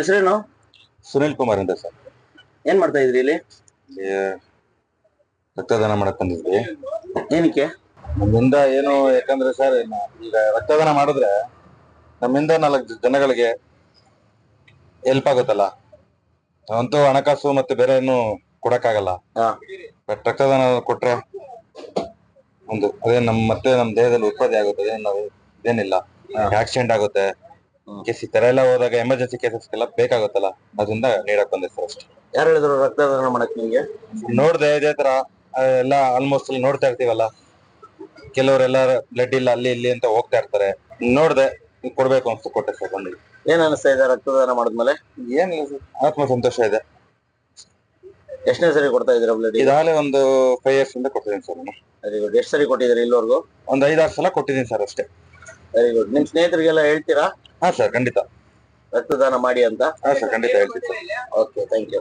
ಹೆಸರೇನು? ಸುನಿಲ್ ಕುಮಾರ್ ಅಂತ ಸರ್. ಏನ್ ಮಾಡ್ತಾ ಇದ್ರಿ ಇಲ್ಲಿ? ಇಲ್ಲಿ ರಕ್ತದಾನ ಮಾಡಕ್ ಬಂದಿದ್ವಿ. ಏನಕ್ಕೆ? ನಮ್ಮಿಂದ ಏನು ಯಾಕಂದ್ರೆ ಸರ್ ಈಗ ರಕ್ತದಾನ ಮಾಡಿದ್ರೆ ನಮ್ಮಿಂದ ನಾಲ್ಕು ಜನಗಳಿಗೆ ಹೆಲ್ಪ್ ಆಗುತ್ತಲ್ಲ. ಅಂತೂ ಹಣಕಾಸು ಮತ್ತೆ ಬೇರೆ ಏನು ಕೊಡಕ್ಕಾಗಲ್ಲ. ಹಾ. ಬಟ್ ರಕ್ತದಾನ ಕೊಟ್ರೆ ಒಂದು ಅದೇ ನಮ್ ಮತ್ತೆ ನಮ್ ದೇಹದಲ್ಲಿ ಉತ್ಪತ್ತಿ ಆಗುತ್ತೆ ಅದೇನ್ ನಾವು ಇದೇನಿಲ್ಲ ಆಕ್ಸಿಡೆಂಟ್ ಆಗುತ್ತೆ. ಕೇಸ್ ಈ ತರ ಎಲ್ಲ ಹೋದಾಗ ಎಮರ್ಜೆನ್ಸಿ ಕೇಸಸ್ಗೆಲ್ಲ ಬೇಕಾಗುತ್ತಲ್ಲ? ಅದರಿಂದ ನೀಡಕ್ ಬಂದೆ ಸರ್ ಅಷ್ಟೇ. ಯಾರು ಹೇಳಿದ್ರು ರಕ್ತದಾನ ಮಾಡಕ್ ನಿಮ್ಗೆ? ನೋಡ್ದೆ ಇದೇ ತರ ಆ, ಎಲ್ಲ ಆಲ್ಮೋಸ್ಟ್ ಅಲ್ಲಿ ನೋಡ್ತಾ ಇರ್ತೀವಲ್ಲ? ಕೆಲವರೆಲ್ಲ ಬ್ಲಡ್ ಇಲ್ಲ ಅಲ್ಲಿ ಇಲ್ಲಿ ಅಂತ ಹೋಗ್ತಾ ಇರ್ತಾರೆ. ನೋಡ್ದೆ ಇದ್ ಕೊಡ್ಬೇಕು ಅನ್ಸ್ತು ಕೊಟ್ಟೆ ಸರ್ ಬಂದು. ಏನ್ ಅನಿಸ್ತಾ ಇದೆ ರಕ್ತದಾನ ಮಾಡಿದ್ಮೇಲೆ? ಏನ್ ಸರ್ ಆತ್ಮ ಸಂತೋಷ ಇದೆ. ಎಷ್ಟನೇ ಸರಿ ಕೊಡ್ತಾ ಇದ್ದೀರಾ ಬ್ಲಡ್ ಇದಾಗಲೇ ಒಂದು ಫೈವ್ ಇಯರ್ಸ್ ಇಂದ ಕೊಟ್ಟಿದ್ದೀನಿ ಸರ್ ನಾನು. ವೆರಿ ಗುಡ್ ಎಷ್ಟು ಸರಿ ಕೊಟ್ಟಿದ್ದೀರಿ ಇಲ್ಲಿವರೆಗೂ? ಒಂದು ಐದಾರು ಸಲ ಕೊಟ್ಟಿದ್ದೀನಿ ಸರ್ ಅಷ್ಟೇ. ವೆರಿ ಗುಡ್ ನಿಮ್ ಸ್ನೇಹಿತರಿಗೆಲ್ಲ ಹೇಳ್ತೀರಾ? ಹಾ ಸರ್ ಖಂಡಿತ. ರಕ್ತದಾನ ಮಾಡಿ ಅಂತ? ಹಾ ಸರ್ ಖಂಡಿತ ಹೇಳ್ತೀನಿ ಸರ್ ಓಕೆ ಥ್ಯಾಂಕ್ ಯು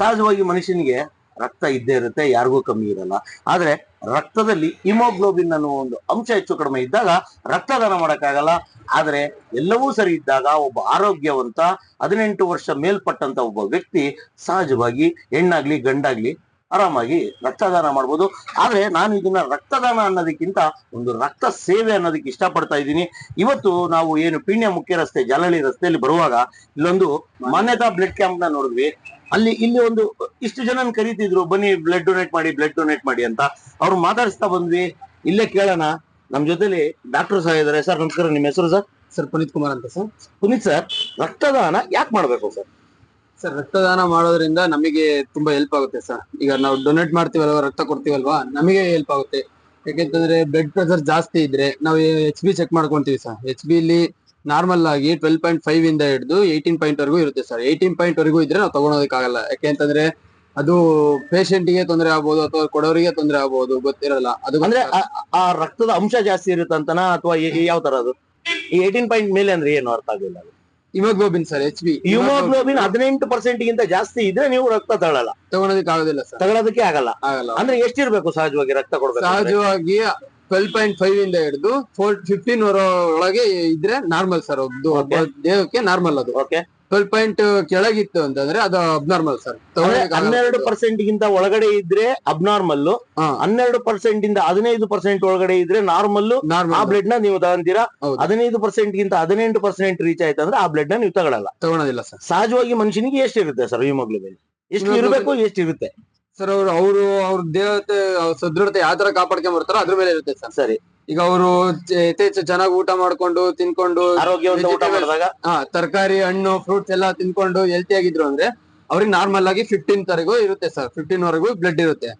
ಸಹಜವಾಗಿ ಮನುಷ್ಯನಿಗೆ ರಕ್ತ ಇದ್ದೇ ಇರುತ್ತೆ ಯಾರಿಗೂ ಕಮ್ಮಿ ಇರಲ್ಲ. ಆದ್ರೆ ರಕ್ತದಲ್ಲಿ ಹಿಮೋಗ್ಲೋಬಿನ್ ಅನ್ನೋ ಒಂದು ಅಂಶ ಹೆಚ್ಚು ಕಡಿಮೆ ಇದ್ದಾಗ ರಕ್ತದಾನ ಮಾಡೋಕ್ಕಾಗಲ್ಲ. ಆದ್ರೆ ಎಲ್ಲವೂ ಸರಿ ಇದ್ದಾಗ ಒಬ್ಬ ಆರೋಗ್ಯವಂತ ಹದಿನೆಂಟು ವರ್ಷ ಮೇಲ್ಪಟ್ಟಂತ ಒಬ್ಬ ವ್ಯಕ್ತಿ ಸಹಜವಾಗಿ ಹೆಣ್ಣಾಗ್ಲಿ ಗಂಡಾಗ್ಲಿ ಆರಾಮಾಗಿ ರಕ್ತದಾನ ಮಾಡ್ಬೋದು. ಆದ್ರೆ ನಾನು ಇದನ್ನ ರಕ್ತದಾನ ಅನ್ನೋದಕ್ಕಿಂತ ಒಂದು ರಕ್ತ ಸೇವೆ ಅನ್ನೋದಕ್ಕೆ ಇಷ್ಟಪಡ್ತಾ ಇದ್ದೀನಿ. ಇವತ್ತು ನಾವು ಏನು ಪೀಣ್ಯ ಮುಖ್ಯ ರಸ್ತೆ ಜಲಳಿ ರಸ್ತೆಯಲ್ಲಿ ಬರುವಾಗ ಇಲ್ಲೊಂದು ಮಾನ್ಯತಾ ಬ್ಲಡ್ ಕ್ಯಾಂಪ್ನ ನೋಡಿದ್ವಿ. ಅಲ್ಲಿ ಇಲ್ಲಿ ಒಂದು ಇಷ್ಟು ಜನ ಕರೀತಿದ್ರು ಬನ್ನಿ ಬ್ಲಡ್ ಡೊನೇಟ್ ಮಾಡಿ ಬ್ಲಡ್ ಡೊನೇಟ್ ಮಾಡಿ ಅಂತ. ಅವ್ರು ಮಾತಾಡಿಸ್ತಾ ಬಂದ್ವಿ. ಇಲ್ಲೇ ಕೇಳೋಣ. ನಮ್ ಜೊತೆಲಿ ಡಾಕ್ಟರ್ ಸಹ ಇದಾರೆ. ಸರ್ ನಮಸ್ಕಾರ. ನಿಮ್ಮ ಹೆಸರು ಸರ್ ಸರ್ ಪುನೀತ್ ಕುಮಾರ್ ಅಂತ ಸರ್ ಪುನೀತ್ ಸರ್ ರಕ್ತದಾನ ಯಾಕೆ ಮಾಡ್ಬೇಕು ಸರ್ ಸರ್, ರಕ್ತದಾನ ಮಾಡೋದ್ರಿಂದ ನಮಗೆ ತುಂಬಾ ಹೆಲ್ಪ್ ಆಗುತ್ತೆ ಸರ್. ಈಗ ನಾವು ಡೊನೇಟ್ ಮಾಡ್ತೀವಲ್ವಾ, ರಕ್ತ ಕೊಡ್ತೀವಲ್ವಾ, ನಮಗೆ ಹೆಲ್ಪ್ ಆಗುತ್ತೆ. ಯಾಕೆಂತಂದ್ರೆ ಬ್ಲಡ್ ಪ್ರೆಷರ್ ಜಾಸ್ತಿ ಇದ್ರೆ ನಾವು ಎಚ್ ಬಿ ಚೆಕ್ ಮಾಡ್ಕೊಂತೀವಿ ಸರ್. ಎಚ್ ಬಿ ಇಲ್ಲಿ ನಾರ್ಮಲ್ ಆಗಿ ಟ್ವೆಲ್ ಪಾಯಿಂಟ್ ಫೈವ್ ಇಂದ ಹಿಡಿದು ಏಯ್ಟೀನ್ ಪಾಯಿಂಟ್ ವರೆಗೂ ಇರುತ್ತೆ ಸರ್. ಏಯ್ಟೀನ್ ಪಾಯಿಂಟ್ ವರೆಗೂ ಇದ್ರೆ ನಾವು ತಗೊಳೋದಕ್ಕಾಗಲ್ಲ. ಯಾಕೆಂತಂದ್ರೆ ಅದು ಪೇಷಂಟ್ಗೆ ತೊಂದರೆ ಆಗ್ಬೋದು ಅಥವಾ ಕೊಡೋರಿಗೆ ತೊಂದರೆ ಆಗ್ಬೋದು, ಗೊತ್ತಿರಲ್ಲ. ಅದು ಅಂದ್ರೆ ಆ- ರಕ್ತದ ಅಂಶ ಜಾಸ್ತಿ ಇರುತ್ತಂತನಾ ಅಥವಾ ಯಾವ ತರ ಅದು ಈ ಏಟೀನ್ ಪಾಯಿಂಟ್ ಮೇಲೆ ಅಂದ್ರೆ ಏನು ಅರ್ಥ ಆಗಿಲ್ಲ haemoglobin sir H B haemoglobin ಹದಿನೆಂಟು ಪರ್ಸೆಂಟ್ ಗಿಂತ ಜಾಸ್ತಿ ಇದ್ರೆ ನೀವು ರಕ್ತ ತಗೊಳ್ಳಲ್ಲ. ತಗೊಳೋದಕ್ಕೆ ಆಗೋದಿಲ್ಲ ಸರ್ ತಗೊಳ್ಳೋದಕ್ಕೆ ಆಗಲ್ಲ. ಆಗಲ್ಲ. ಅಂದ್ರೆ ಎಷ್ಟಿರ್ಬೇಕು ಸಹಜವಾಗಿ ರಕ್ತ ಕೊಡ್ಬೇಕು ಸಹಜವಾಗಿ ಟ್ವೆಲ್ ಪಾಯಿಂಟ್ ಫೈವ್ ಇಂದ ಹಿಡಿದು ಫೋರ್ ಫಿಫ್ಟೀನ್ ಒಳಗೆ ಇದ್ರೆ ನಾರ್ಮಲ್ ಸರ್ ದೇಹಕ್ಕೆ ನಾರ್ಮಲ್ ಅದು. ಓಕೆ ಟ್ವೆಲ್ ಪಾಯಿಂಟ್ ಕೆಳಗಿತ್ತು ಅಂತಂದ್ರೆ ಅದು ಅಬ್ನಾರ್ಮಲ್ ಸರ್ ಹನ್ನೆರಡು ಪರ್ಸೆಂಟ್ ಗಿಂತ ಒಳಗಡೆ ಇದ್ರೆ ಅಬ್ನಾರ್ಮಲ್ ಹನ್ನೆರಡು ಪರ್ಸೆಂಟ್ ಇಂದ ಹದಿನೈದು ಪರ್ಸೆಂಟ್ ಒಳಗಡೆ ಇದ್ರೆ ನಾರ್ಮಲ್ ಆ ಬ್ಲಡ್ನ ನೀವು ತಗೊಂತೀರಾ? ಹೌದು. ಹದಿನೈದು ಪರ್ಸೆಂಟ್ ಗಿಂತ ಹದಿನೆಂಟು ಪರ್ಸೆಂಟ್ ರೀಚ್ ಆಯ್ತು ಅಂದ್ರೆ ಆ ಬ್ಲಡ್ನ ನೀವು ತಗೊಳಲ್ಲ. ತಗೊಳೋದಿಲ್ಲ ಸರ್ ಸಹಜವಾಗಿ ಮನುಷ್ಯನಿಗೆ ಎಷ್ಟಿರುತ್ತೆ ಸರ್ ಹಿಮೋಗ್ಲೋಬಿನ್ ಎಷ್ಟು ಇರಬೇಕು ಎಷ್ಟಿರುತ್ತೆ ಸರ್ ಅವರು ಅವರು ಅವ್ರ ದೇಹತೆ ಸದೃಢತೆ ಯಾವ ತರ ಕಾಪಾಡ್ಕೊಂಡ್ ಬರ್ತಾರೋ ಅದ್ರ ಮೇಲೆ ಇರುತ್ತೆ ಸರ್ ಸರಿ. ಈಗ ಅವರು ಯಥೇಚ್ಛ ಚೆನ್ನಾಗಿ ಊಟ ಮಾಡ್ಕೊಂಡು ತಿನ್ಕೊಂಡು ಆರೋಗ್ಯವಂತ ಊಟ ಮಾಡಿದಾಗ? ಹಾ ತರಕಾರಿ ಹಣ್ಣು ಫ್ರೂಟ್ಸ್ ಎಲ್ಲ ತಿನ್ಕೊಂಡು ಹೆಲ್ತಿ ಆಗಿದ್ರು ಅಂದ್ರೆ ಅವ್ರಿಗೆ ನಾರ್ಮಲ್ ಆಗಿ ಫಿಫ್ಟೀನ್ ವರೆಗೂ ಇರುತ್ತೆ ಸರ್ ಫಿಫ್ಟೀನ್ ವರೆಗೂ ಬ್ಲಡ್ ಇರುತ್ತೆ.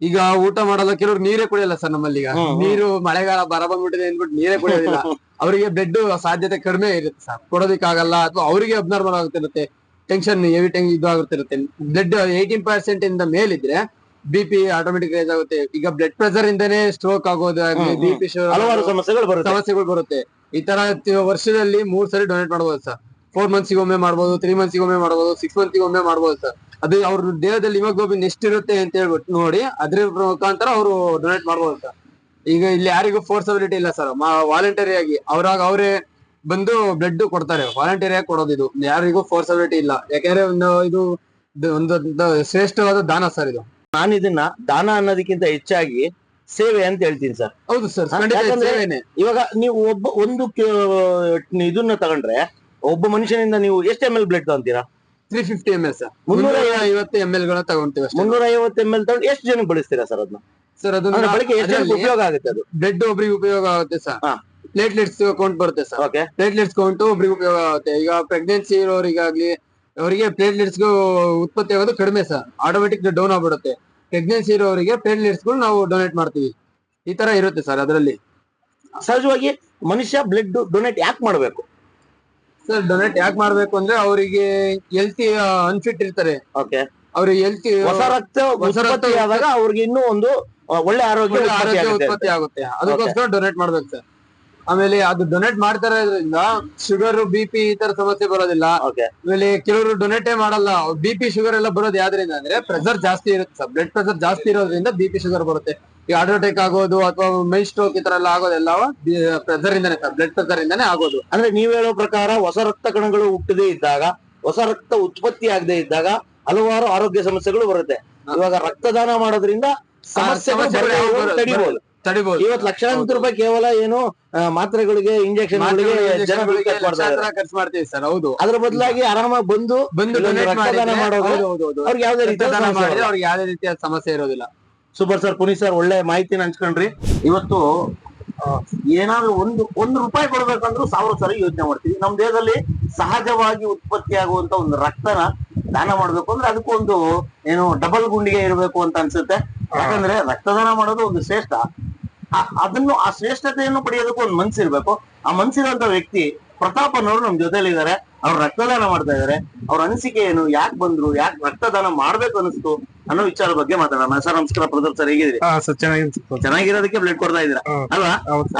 ಈಗ ಊಟ ಮಾಡಲ್ಲ ಕೆಲವ್ರು ನೀರೇ ಕುಡಿಯಲ್ಲ ಸರ್ ನಮ್ಮಲ್ಲಿ ಈಗ. ನೀರು ಮಳೆಗಾಲ ಬರ ಬಂದ್ಬಿಟ್ಟಿದೆ ಅಂದ್ಬಿಟ್ಟು ನೀರೇ ಕುಡಿಯೋದಿಲ್ಲ. ಅವರಿಗೆ ಬ್ಲಡ್ ಸಾಧ್ಯತೆ ಕಡಿಮೆ ಇರುತ್ತೆ ಸರ್ ಕೊಡೋದಕ್ಕಾಗಲ್ಲ ಅಥವಾ ಅವರಿಗೆ ಅಬ್ನಾರ್ಮಲ್ ಆಗುತ್ತಿರುತ್ತೆ. ಟೆನ್ಷನ್ ಹೆವಿ ಟೆನ್ ಇದು ಆಗುತ್ತಿರುತ್ತೆ ಬ್ಲಡ್ ಏಯ್ಟೀನ್ ಪರ್ಸೆಂಟ್ ಇಂದ ಮೇಲಿದ್ರೆ ಬಿ ಪಿ ಆಟೋಮೆಟಿಕ್ ರೈಸ್ ಆಗುತ್ತೆ. ಈಗ ಬ್ಲಡ್ ಪ್ರೆಷರ್ ಇಂದಾನೆ ಸ್ಟ್ರೋಕ್ ಆಗೋದು ಬಿಪಿ ಹ್ಮ್. ಬಿ ಪಿ ಹಲವಾರು ಸಮಸ್ಯೆಗಳು ಬರುತ್ತೆ. ಸಮಸ್ಯೆಗಳು ಬರುತ್ತೆ. ಈ ತರ ವರ್ಷದಲ್ಲಿ ಮೂರ್ ಸರಿ ಡೊನೇಟ್ ಮಾಡಬಹುದು ಸರ್. ಫೋರ್ ಮಂತ್ಸ್ ಒಮ್ಮೆ ಮಾಡಬಹುದು ತ್ರೀ ಮಂತ್ಸ್ ಒಮ್ಮೆ ಮಾಡಬಹುದು ಸಿಕ್ಸ್ ಮಂತ್ಸ್ ಒಮ್ಮೆ ಮಾಡಬಹುದು ಸರ್. ಅದು ಅವ್ರ ದೇಹದಲ್ಲಿ ಹಿಮೋಗ್ಲೋಬಿನ್ ಎಷ್ಟಿರುತ್ತೆ ಅಂತ ಹೇಳ್ಬಿಟ್ಟು ನೋಡಿ ಅದ್ರ ಮುಖಾಂತರ ಅವರು ಡೊನೇಟ್ ಮಾಡಬಹುದು ಸರ್. ಈಗ ಇಲ್ಲಿ ಯಾರಿಗೂ ಫೋರ್ಸಬಿಲಿಟಿ ಇಲ್ಲ ಸರ್. ವಾಲಂಟರಿ ಆಗಿ ಅವ್ರಾಗ ಅವರೇ ಬಂದು ಬ್ಲಡ್ ಕೊಡ್ತಾರೆ. ವಾಲಂಟರಿ ಆಗಿ ಕೊಡೋದು ಇದು. ಯಾರಿಗೂ ಫೋರ್ಸಬಿಲಿಟಿ ಇಲ್ಲ. ಯಾಕಂದ್ರೆ ಒಂದು ಇದು ಒಂದು ಶ್ರೇಷ್ಠವಾದ ದಾನ ಸರ್ ಇದು. ನಾನು ಇದನ್ನ ದಾನ ಅನ್ನೋದಕ್ಕಿಂತ ಹೆಚ್ಚಾಗಿ ಸೇವೆ ಅಂತ ಹೇಳ್ತೀನಿ ಸರ್. ಹೌದು ಸರ್ ಯಾಕಂದ್ರೆ- ಇವಾಗ ನೀವು ಒಬ್ಬ ಒಂದು ಇದನ್ನ ತಗೊಂಡ್ರೆ ಒಬ್ಬ ಮನುಷ್ಯನಿಂದ ನೀವು ಎಷ್ಟು M L blood ತಗೊಂತೀರಾ? Three fifty M L sir. ಮುನ್ನೂರ ಐವತ್ತು. ಎಂ ಎಲ್ ಗಳನ್ನ ತಗೊಂತೀವಿ ಮುನ್ನೂರ ಐವತ್ತು ಎಂ ಎಲ್ ತಗೊಂಡು ಎಷ್ಟು ಜನಕ್ಕೆ ಬಳಸ್ತೀರಾ ಸರ್ ಅದನ್ನ? ಸರ್ ಅದು ಅದನ್ನ ಬಳಕೆ ಎಷ್ಟು ಜನಕ್ಕೆ ಉಪಯೋಗ ಆಗುತ್ತೆ ಅದು? ಬ್ಲಡ್ ಒಬ್ರಿಗೆ ಉಪಯೋಗ ಆಗುತ್ತೆ ಸರ್. ಪ್ಲೇಟ್ಲೆಟ್ಸ್ ಕೌಂಟ್ ಬರುತ್ತೆ ಸರ್. ಓಕೆ ಪ್ಲೇಟ್ಲೆಟ್ಸ್ ಕೌಂಟ್ ಒಬ್ರಿಗೆ ಉಪಯೋಗ ಆಗುತ್ತೆ. ಈಗ ಪ್ರೆಗ್ನೆನ್ಸಿ ಇರೋರಿಗಾಗ್ಲಿ ಅವರಿಗೆ ಪ್ಲೇಟ್ಲೆಟ್ಸ್ ಉತ್ಪತ್ತಿ ಆಗೋದು ಕಡಿಮೆ ಸರ್. ಆಟೋಮೆಟಿಕ್ ಡೌನ್ ಆಗ್ಬಿಡುತ್ತೆ. ಪ್ರೆಗ್ನೆನ್ಸಿ ಇರೋರಿಗೆ ಪ್ಲೇಟ್ಲೆಟ್ಸ್ಗಳು ನಾವು ಡೊನೇಟ್ ಮಾಡ್ತೀವಿ. ಈ ತರ ಇರುತ್ತೆ ಸರ್ ಅದರಲ್ಲಿ. ಸಹಜವಾಗಿ ಮನುಷ್ಯ ಬ್ಲಡ್ ಡೊನೇಟ್ ಯಾಕೆ ಮಾಡಬೇಕು? ಸರ್ ಡೊನೇಟ್ ಯಾಕೆ ಮಾಡ್ಬೇಕು ಅಂದ್ರೆ ಅವರಿಗೆ ಎಲ್ತಿ ಅನ್ಫಿಟ್ ಇರ್ತಾರೆ. ಓಕೆ ಅವ್ರಿಗೆ ಹೆಲ್ತಿ ಹೊಸ ರಕ್ತ ಹೊಸ ರಕ್ತ ಆದಾಗ ಅವ್ರಿಗೆ ಇನ್ನೂ ಒಂದು ಒಳ್ಳೆ ಆರೋಗ್ಯ ಉತ್ಪತ್ತಿ ಆಗುತ್ತೆ ಅದಕ್ಕೋಸ್ಕರ ಡೊನೇಟ್ ಮಾಡ್ಬೇಕು ಸರ್. ಆಮೇಲೆ ಅದು ಡೊನೇಟ್ ಮಾಡ್ತಾ ಇರೋದ್ರಿಂದ ಶುಗರ್ ಬಿ ಪಿ ಈ ತರ ಸಮಸ್ಯೆ ಬರೋದಿಲ್ಲ. ಆಮೇಲೆ ಕೆಲವರು ಡೊನೇಟೇ ಮಾಡಲ್ಲ. ಬಿ ಪಿ ಶುಗರ್ ಎಲ್ಲ ಬರೋದು ಯಾವ್ದ್ರಿಂದ ಅಂದ್ರೆ ಪ್ರೆಷರ್ ಜಾಸ್ತಿ ಇರುತ್ತೆ ಸರ್ ಬ್ಲಡ್ ಪ್ರೆಷರ್ ಜಾಸ್ತಿ ಇರೋದ್ರಿಂದ ಬಿ ಪಿ ಶುಗರ್ ಬರುತ್ತೆ. ಈ ಹಾರ್ಟ್ ಅಟ್ಯಾಕ್ ಆಗೋದು ಅಥವಾ ಮೈ ಸ್ಟ್ರೋಕ್ ಈ ತರ ಎಲ್ಲ ಆಗೋದೆಲ್ಲ ಪ್ರೆಷರ್ ಇಂದಾನೆ ಬ್ಲಡ್ ಪ್ರೆಷರ್ ಇಂದಾನೆ ಆಗೋದು. ಅಂದ್ರೆ ನೀವ್ ಹೇಳೋ ಪ್ರಕಾರ ಹೊಸ ರಕ್ತ ಕಣಗಳು ಹುಟ್ಟದೇ ಇದ್ದಾಗ ಹೊಸ ರಕ್ತ ಉತ್ಪತ್ತಿ ಆಗದೆ ಇದ್ದಾಗ ಹಲವಾರು ಆರೋಗ್ಯ ಸಮಸ್ಯೆಗಳು ಬರುತ್ತೆ. ಇವಾಗ ರಕ್ತದಾನ ಮಾಡೋದ್ರಿಂದ ಸಮಸ್ಯೆಗಳು ತಡಿಬಹುದು ತಡಿಬಹುದು ಇವತ್ತು ಲಕ್ಷಾಂತರ ರೂಪಾಯಿ ಕೇವಲ ಏನು ಮಾತ್ರೆಗಳಿಗೆ ಇಂಜೆಕ್ಷನ್ ಖರ್ಚು ಮಾಡ್ತೀವಿ ಸರ್ ಹೌದು. ಅದ್ರ ಬದಲಾಗಿ ಆರಾಮಾಗಿ ಬಂದು ಬಂದು. ಅವ್ರಿಗೆ ಯಾವ್ದೇ ರೀತಿಯ ರಕ್ತದಾನ ಸಮಸ್ಯೆ ಮಾಡಿದ್ರೆ ಅವ್ರಿಗೆ ಯಾವುದೇ ರೀತಿಯ ಸಮಸ್ಯೆ ಇರೋದಿಲ್ಲ. ಸೂಪರ್ ಸರ್ ಪುನೀತ್ ಸರ್ ಒಳ್ಳೆ ಮಾಹಿತಿನ ಹಂಚ್ಕೊಂಡ್ರಿ. ಇವತ್ತು ಏನಾದ್ರು ಒಂದು ಒಂದು ರೂಪಾಯಿ ಕೊಡ್ಬೇಕಂದ್ರೂ ಸಾವಿರ ಸರಿ ಯೋಚನೆ ಮಾಡ್ತೀವಿ. ನಮ್ಮ ದೇಹದಲ್ಲಿ ಸಹಜವಾಗಿ ಉತ್ಪತ್ತಿ ಆಗುವಂತ ಒಂದು ರಕ್ತನ ದಾನ ಮಾಡ್ಬೇಕು ಅಂದ್ರೆ ಅದಕ್ಕೊಂದು ಏನು ಡಬಲ್ ಗುಂಡಿಗೆ ಇರಬೇಕು ಅಂತ ಅನ್ಸುತ್ತೆ. ಯಾಕಂದ್ರೆ ರಕ್ತದಾನ ಮಾಡೋದು ಒಂದು ಶ್ರೇಷ್ಠ. ಅದನ್ನು ಆ ಶ್ರೇಷ್ಠತೆಯನ್ನು ಪಡೆಯೋದಕ್ಕೂ ಒಂದು ಮನ್ಸಿರ್ಬೇಕು. ಆ ಮನ್ಸಿರುವಂತ ವ್ಯಕ್ತಿ ಪ್ರತಾಪ್ ಅನ್ನೋರು ನಮ್ ಜೊತೆಲಿ ಇದಾರೆ ಅವ್ರು ರಕ್ತದಾನ ಮಾಡ್ತಾ ಇದಾರೆ ಅವ್ರ ಅನಿಸಿಕೆ ಏನು? ಯಾಕೆ ಬಂದ್ರು? ಯಾಕೆ ರಕ್ತದಾನ ಮಾಡ್ಬೇಕು ಅನಿಸ್ತು? ಅನ್ನೋ ವಿಚಾರ ಬಗ್ಗೆ ಮಾತಾಡೋಣ. ಸರ್ ನಮಸ್ಕಾರ ಪ್ರತಾಪ್ ಸರ್ ಹೇಗಿದ್ರಿ ಚೆನ್ನಾಗಿ ಚೆನ್ನಾಗಿರೋದಕ್ಕೆ ಬ್ಲಡ್ ಕೊಡ್ತಾ ಇದ್ದೀರಾ? ಹ್ಮ್. ಅಲ್ವಾ.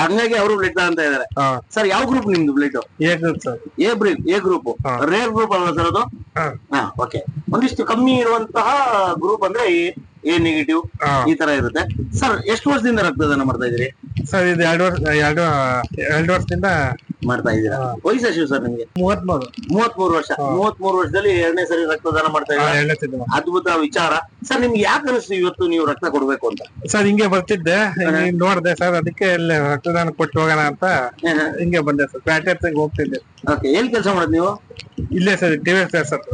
ಹಂಗಾಗಿ ಅವರು ಬ್ಲಡ್ ತಗೊಂತ ಇದಾರೆ ಸರ್ ಯಾವ ಗ್ರೂಪ್ ನಿಮ್ದು ಬ್ಲಡ್ ಹೇಗೆ sir. A group A group. Rare group ಅಲ್ವಾ ಸರ್ ಅದು. ಹಾ. ಓಕೆ ಒಂದಿಷ್ಟು ಕಮ್ಮಿ ಇರುವಂತಹ ಗ್ರೂಪ್ ಅಂದ್ರೆ ಎ ನೆಗೆಟಿವ್ ಈ ತರ ಇರುತ್ತೆ. ಸರ್ ಎಷ್ಟು ವರ್ಷದಿಂದ ರಕ್ತದಾನ ಮಾಡ್ತಾ ಇದೀರಿ ಸರ್ ಇದು ಎರಡು ವರ್ಷ ಎರಡು ಎರಡು ವರ್ಷದಿಂದ ಮಾಡ್ತಾ ಇದ್ದೀರಾ? ವಯಸ್ಸ ಎಷ್ಟು ಸರ್ ನಿಮಗೆ? ಮೂವತ್ಮೂರು. ಮೂವತ್ಮೂರು ವರ್ಷ. ಮೂವತ್ಮೂರು ಮೂವತ್ ಮೂರು ವರ್ಷದಲ್ಲಿ ಎರಡನೇ ಸರಿ ರಕ್ತದಾನ ಮಾಡ್ತಾ ಇದ್ದೀರಾ? ಅದ್ಭುತ ವಿಚಾರ. ಸರ್ ನಿಮ್ಗೆ ಯಾಕೆ ಅನಿಸ್ತು ಇವತ್ತು ನೀವು ರಕ್ತ ಕೊಡ್ಬೇಕು ಅಂತ? ಸರ್ ಹಿಂಗೆ ಬರ್ತಿದ್ದೆ. ನೋಡಿದೆ ಸರ್ ಅದಕ್ಕೆ ಇಲ್ಲಿ ರಕ್ತದಾನ ಕೊಟ್ಟು ಹೋಗೋಣ ಅಂತ ಹಿಂಗೆ ಬಂದೆ ಸರ್ ಪ್ಯಾಟೆ ಹೋಗ್ತಿದ್ದೆ. ಓಕೆ ಏನ್ ಕೆಲಸ ಮಾಡೋದು ನೀವು? ಇಲ್ಲೇ ಸರ್ ಟಿವಿ ಸರ್.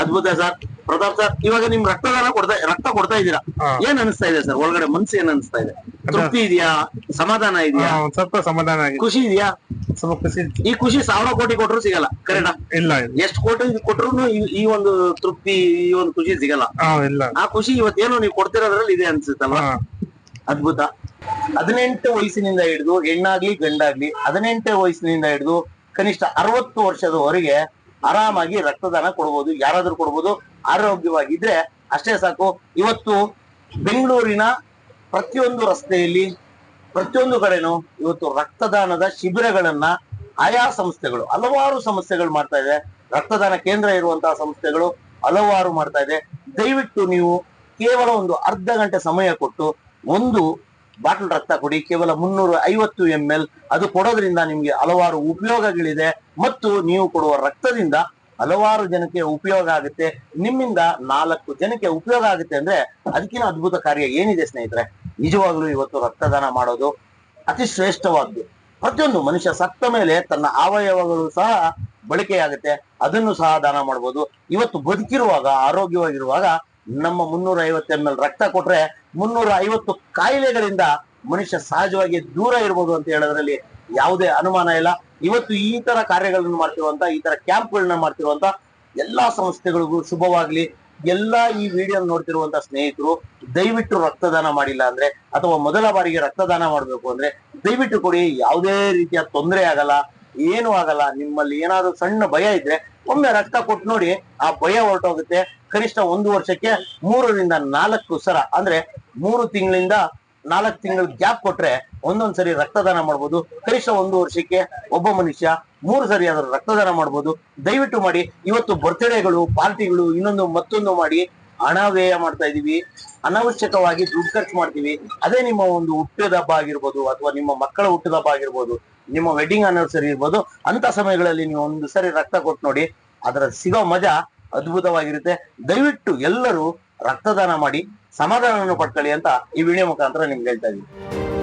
ಅದ್ಭುತ ಸರ್. ಪ್ರತಾಪ್ ಸರ್ ಇವಾಗ ನಿಮ್ ರಕ್ತದಾನ ಕೊಡ್ತಾ ರಕ್ತ ಕೊಡ್ತಾ ಇದ್ದೀರಾ. ಏನ್ ಅನಿಸ್ತಾ ಇದೆ ಸರ್ ಒಳಗಡೆ ಮನ್ಸು ಏನ್ ಅನಿಸ್ತಾ ಇದೆ? ತೃಪ್ತಿ ಇದೆಯಾ? ಸಮಾಧಾನ ಇದೆಯಾ? ಸ್ವಲ್ಪ ಸಮಾಧಾನ ಆಗಿದೆ. ಖುಷಿ ಇದೆಯಾ? ಸ್ವಲ್ಪ ಖುಷಿ ಈ ಖುಷಿ ಸಾವಿರ ಕೋಟಿ ಕೊಟ್ಟರು ಸಿಗಲ್ಲ ಕರೆಕ್ಟಾ ಇಲ್ಲ ಎಷ್ಟು ಕೋಟಿ ಕೊಟ್ಟರು ಈ ಒಂದು ತೃಪ್ತಿ ಈ ಒಂದು ಖುಷಿ ಸಿಗಲ್ಲ. ಇಲ್ಲ. ಆ ಖುಷಿ ಇವತ್ತೇನೋ ನೀವು ಕೊಡ್ತಿರೋದ್ರಲ್ಲಿ ಇದೆ ಅನ್ಸುತ್ತಲ್ಲ ಅದ್ಭುತ. ಹದಿನೆಂಟು ವಯಸ್ಸಿನಿಂದ ಹಿಡಿದು ಹೆಣ್ಣಾಗ್ಲಿ ಗಂಡಾಗ್ಲಿ ಹದಿನೆಂಟು ವಯಸ್ಸಿನಿಂದ ಹಿಡಿದು ಕನಿಷ್ಠ ಅರವತ್ತು ವರ್ಷದವರೆಗೆ ಆರಾಮಾಗಿ ರಕ್ತದಾನ ಕೊಡ್ಬೋದು ಯಾರಾದ್ರೂ ಕೊಡ್ಬೋದು ಆರೋಗ್ಯವಾಗಿದ್ರೆ ಅಷ್ಟೇ ಸಾಕು. ಇವತ್ತು ಬೆಂಗಳೂರಿನ ಪ್ರತಿಯೊಂದು ರಸ್ತೆಯಲ್ಲಿ ಪ್ರತಿಯೊಂದು ಕಡೆನೂ ಇವತ್ತು ರಕ್ತದಾನದ ಶಿಬಿರಗಳನ್ನ ಆಯಾ ಸಂಸ್ಥೆಗಳು ಹಲವಾರು ಸಂಸ್ಥೆಗಳು ಮಾಡ್ತಾ ಇದೆ. ರಕ್ತದಾನ ಕೇಂದ್ರ ಇರುವಂತಹ ಸಂಸ್ಥೆಗಳು ಹಲವಾರು ಮಾಡ್ತಾ ಇದೆ. ದಯವಿಟ್ಟು ನೀವು ಕೇವಲ ಒಂದು ಅರ್ಧ ಗಂಟೆ ಸಮಯ ಕೊಟ್ಟು ಒಂದು ಬಾಟಲ್ ರಕ್ತ ಕೊಡಿ, ಕೇವಲ ಮುನ್ನೂರ ಐವತ್ತು ಎಂ ಎಲ್ ಅದು ಕೊಡೋದ್ರಿಂದ ನಿಮ್ಗೆ ಹಲವಾರು ಉಪಯೋಗಗಳಿದೆ. ಮತ್ತು ನೀವು ಕೊಡುವ ರಕ್ತದಿಂದ ಹಲವಾರು ಜನಕ್ಕೆ ಉಪಯೋಗ ಆಗುತ್ತೆ. ನಿಮ್ಮಿಂದ ನಾಲ್ಕು ಜನಕ್ಕೆ ಉಪಯೋಗ ಆಗುತ್ತೆ ಅಂದ್ರೆ ಅದಕ್ಕಿಂತ ಅದ್ಭುತ ಕಾರ್ಯ ಏನಿದೆ ಸ್ನೇಹಿತರೆ? ನಿಜವಾಗ್ಲೂ ಇವತ್ತು ರಕ್ತದಾನ ಮಾಡೋದು ಅತಿ ಶ್ರೇಷ್ಠವಾದ್ದು ಪ್ರತಿಯೊಂದು ಮನುಷ್ಯ ಸತ್ತ ಮೇಲೆ ತನ್ನ ಅವಯವಗಳು ಸಹ ಬಳಕೆಯಾಗುತ್ತೆ. ಅದನ್ನು ಸಹ ದಾನ ಮಾಡ್ಬೋದು. ಇವತ್ತು ಬದುಕಿರುವಾಗ, ಆರೋಗ್ಯವಾಗಿರುವಾಗ ನಮ್ಮ ಮುನ್ನೂರ ಐವತ್ತು ಎಂ ಎಲ್ ರಕ್ತ ಕೊಟ್ರೆ ಮುನ್ನೂರ ಐವತ್ತು ಕಾಯಿಲೆಗಳಿಂದ ಮನುಷ್ಯ ಸಹಜವಾಗಿ ದೂರ ಇರ್ಬೋದು ಅಂತ ಹೇಳೋದ್ರಲ್ಲಿ ಯಾವುದೇ ಅನುಮಾನ ಇಲ್ಲ. ಇವತ್ತು ಈ ತರ ಕಾರ್ಯಗಳನ್ನು ಮಾಡ್ತಿರುವಂತ, ಈ ತರ ಕ್ಯಾಂಪ್ಗಳನ್ನ ಮಾಡ್ತಿರುವಂತ ಎಲ್ಲಾ ಸಂಸ್ಥೆಗಳಿಗೂ ಶುಭವಾಗ್ಲಿ. ಎಲ್ಲಾ ಈ ವಿಡಿಯೋ ನೋಡ್ತಿರುವಂತ ಸ್ನೇಹಿತರು, ದಯವಿಟ್ಟು ರಕ್ತದಾನ ಮಾಡಿಲ್ಲ ಅಂದ್ರೆ ಅಥವಾ ಮೊದಲ ಬಾರಿಗೆ ರಕ್ತದಾನ ಮಾಡಬೇಕು ಅಂದ್ರೆ ದಯವಿಟ್ಟು ಕೊಡಿ, ಯಾವುದೇ ರೀತಿಯ ತೊಂದರೆ ಆಗಲ್ಲ, ಏನು ಆಗಲ್ಲ, ನಿಮ್ಮಲ್ಲಿ ಏನಾದ್ರೂ ಸಣ್ಣ ಭಯ ಇದ್ರೆ ಒಮ್ಮೆ ರಕ್ತ ಕೊಟ್ಟು ನೋಡಿ, ಆ ಭಯ ಹೊರಟೋಗುತ್ತೆ. ಕನಿಷ್ಠ ಒಂದು ವರ್ಷಕ್ಕೆ ಮೂರರಿಂದ ನಾಲ್ಕು ಸರ, ಅಂದ್ರೆ ಮೂರು ತಿಂಗಳಿಂದ ನಾಲ್ಕು ತಿಂಗಳ ಗ್ಯಾಪ್ ಕೊಟ್ರೆ ಒಂದೊಂದ್ಸರಿ ರಕ್ತದಾನ ಮಾಡ್ಬೋದು. ಕನಿಷ್ಠ ಒಂದು ವರ್ಷಕ್ಕೆ ಒಬ್ಬ ಮನುಷ್ಯ ಮೂರು ಸರಿ ಆದ್ರೂ ರಕ್ತದಾನ ಮಾಡ್ಬೋದು. ದಯವಿಟ್ಟು ಮಾಡಿ, ಇವತ್ತು ಬರ್ತ್ಡೇಗಳು, ಪಾರ್ಟಿಗಳು, ಇನ್ನೊಂದು ಮತ್ತೊಂದು ಮಾಡಿ ಹಣ ವ್ಯಯ ಮಾಡ್ತಾ ಇದೀವಿ. ಅನಾವಶ್ಯಕವಾಗಿ ದುಡ್ಡು ಖರ್ಚು ಮಾಡ್ತೀವಿ. ಅದೇ ನಿಮ್ಮ ಒಂದು ಹುಟ್ಟಿದ ಹಬ್ಬ ಆಗಿರ್ಬೋದು ಅಥವಾ ನಿಮ್ಮ ಮಕ್ಕಳ ಹುಟ್ಟಿದ ಹಬ್ಬ ಆಗಿರ್ಬೋದು, ನಿಮ್ಮ ವೆಡ್ಡಿಂಗ್ ಆನಿವರ್ಸರಿ ಇರ್ಬೋದು ಅಂತ ಸಮಯಗಳಲ್ಲಿ ನೀವು ಒಂದು ಸರಿ ರಕ್ತ ಕೊಟ್ಟು ನೋಡಿ ಅದರ ಸಿಗೋ ಮಜಾ ಅದ್ಭುತವಾಗಿರುತ್ತೆ. ದಯವಿಟ್ಟು ಎಲ್ಲರೂ ರಕ್ತದಾನ ಮಾಡಿ, ಸಮಾಧಾನವನ್ನು ಪಡ್ಕೊಳ್ಳಿ ಅಂತ ಈ ವಿಡಿಯೋ ಮುಖಾಂತರ ನಿಮ್ಗೆ ಹೇಳ್ತಾ ಇದೀವಿ